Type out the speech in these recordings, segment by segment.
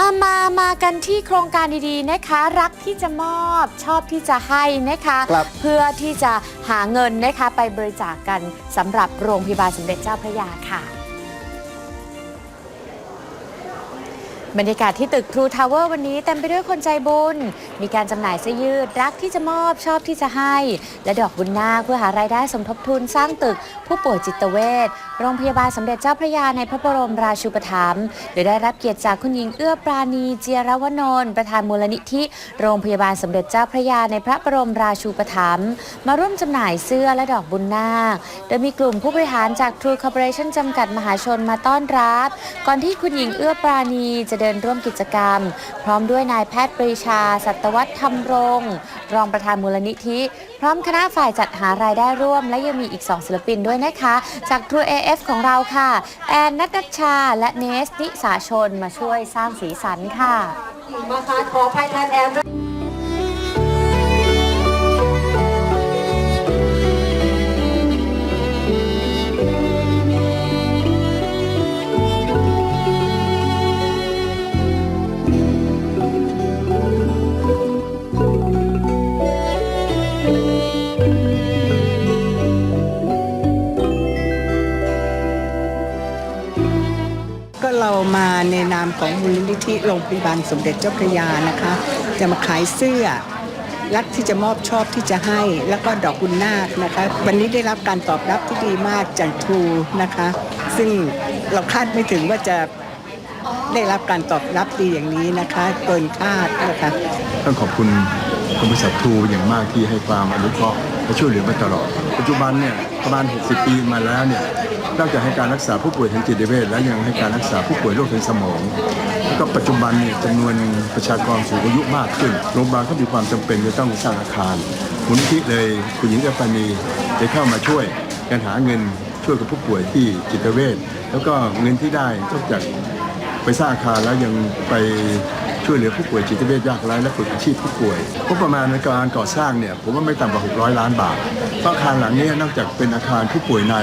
อะมามากันที่โครงการดีๆนะคะ รักที่จะมอบชอบที่จะให้นะคะ ครับ เพื่อที่จะหาเงินนะคะไปบริจาคกันสำหรับโรงพยาบาลสมเด็จเจ้าพระยาค่ะ บรรยากาศที่ตึกทรูทาวเวอร์วันนี้เต็มไปด้วยคนใจบุญ มีการจำหน่ายเสื้อยืด รักที่จะมอบชอบที่จะให้ และดอกบุญนาคเพื่อหารายได้สมทบทุนสร้างตึก ผู้ป่วยจิตเวชโรงพยาบาลสมเด็จเจ้าพระยาในพระบรมราชูปถัมภ์โดยได้รับเกียรติจากคุณหญิงเอื้อปราณีเจียรวนนท์ประธานมูลนิธิ โรงพยาบาลสมเด็จเจ้าพระยาในพระบรมราชูปถัมภ์มาร่วมจำหน่ายเสื้อและดอกบุญนาค โดยมีกลุ่มผู้บริหารจาก True Corporation จำกัดมหาชนมาต้อนรับ ก่อนที่คุณหญิงเอื้อปราณีจะเดินร่วมกิจกรรม พร้อมด้วยนายแพทย์ปรีชา สัตวัฒน์ธรรมรงค์รองประธานมูลนิธิ พร้อมคณะฝ่ายจัดหารายได้ร่วม และยังมีอีก 2 ศิลปินด้วยนะคะ จาก True AF ของเราค่ะ แอนนัทชา และเนสนิสาชนมาช่วยสร้างสีสันค่ะมาค่ะขออภัยแทนแอนด้วย ก็เรามาในนามของมูลนิธิโรงพยาบาลสมเด็จเจ้าพระยานะคะ จะมาขายเสื้อ รักที่จะมอบชอบที่จะให้ แล้วก็ดอกบุญนาคนะคะ วันนี้ได้รับการตอบรับที่ดีมากจากทรูนะคะ ซึ่งเราคาดไม่ถึงว่าจะได้รับการตอบรับดีอย่างนี้นะคะเกินคาดนะคะต้องขอบคุณคุณบริษัททรูอย่างมากที่ให้ความอนุเคราะห์และช่วยเหลือมาตลอด ปัจจุบันเนี่ย ประมาณ 60 ปีมาแล้วเนี่ยนอกจากให้การรักษาผู้ป่วยทางจิตเวชและยังให้การรักษาผู้ป่วยโรคทางสมอง แล้วก็ปัจจุบันเนี่ยจำนวนประชากรสูงอายุมากขึ้นโรงพยาบาลก็มีความจำเป็นจะต้องสร้างอาคารมูลนิธิเลยคุณหญิงกัปปานีได้เข้ามาช่วยการหาเงินช่วยกับผู้ป่วยที่จิตเวชแล้วก็เงินที่ได้นอกจากไปสร้างอาคารแล้วยังไปช่วยเหลือผู้ป่วยจิตเวชยากไร้และฝึกอาชีพผู้ป่วยงบประมาณในการก่อสร้างเนี่ยผมว่าไม่ต่ำกว่า 600 ล้านบาท อาคารหลังนี้นอกจากเป็นอาคารผู้ป่วยใน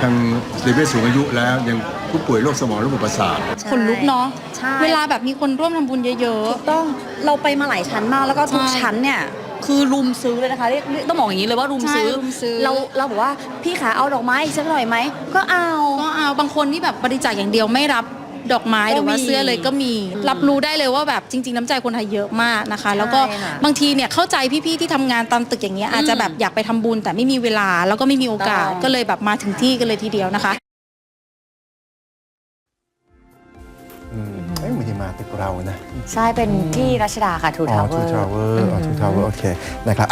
ทางจิตเวชสูงอายุแล้วยังผู้ป่วยโรคสมองและระบบประสาทคนลุกเนาะใช่เวลาแบบมีคนร่วมทำบุญเยอะต้องเราไปมาหลายชั้นมากแล้วก็ทุกใช่ชั้นเนี่ยคือรุมซื้อเลยนะคะเรียกเรียกต้องบอกอย่างนี้เลยว่ารุมใช่ซื้อรุมซื้อ เราเราบอกว่าพี่ขาเอาดอกไม้อีกสักหน่อยไหมก็เอา ๆ ก็เอาบางคนนี่แบบบริจาคอย่างเดียวไม่รับ ดอกไม้ก็หรือว่ามีเสื้อเลยก็มีอืมรับรู้ได้เลยว่าแบบจริง ๆ น้ำใจคนไทยเยอะมากนะคะ แล้วก็ใช่ค่ะบางทีเนี่ยเข้าใจพี่ๆที่ทำงานตามตึกอย่างเงี้ยอาจจะแบบอยากไปทำบุญแต่ไม่มีเวลาแล้วก็ไม่มีโอกาสต้อง ก็เลยแบบมาถึงที่กันเลยทีเดียวนะคะ อืมเอ้ยไม่ได้มาตึกเรานะ ใช่เป็นที่รัชดาค่ะทูอ๋อทาวเวทูอร์ ทาวเวอร์อ๋อทูทาวเวอร์ โอเค นะครับ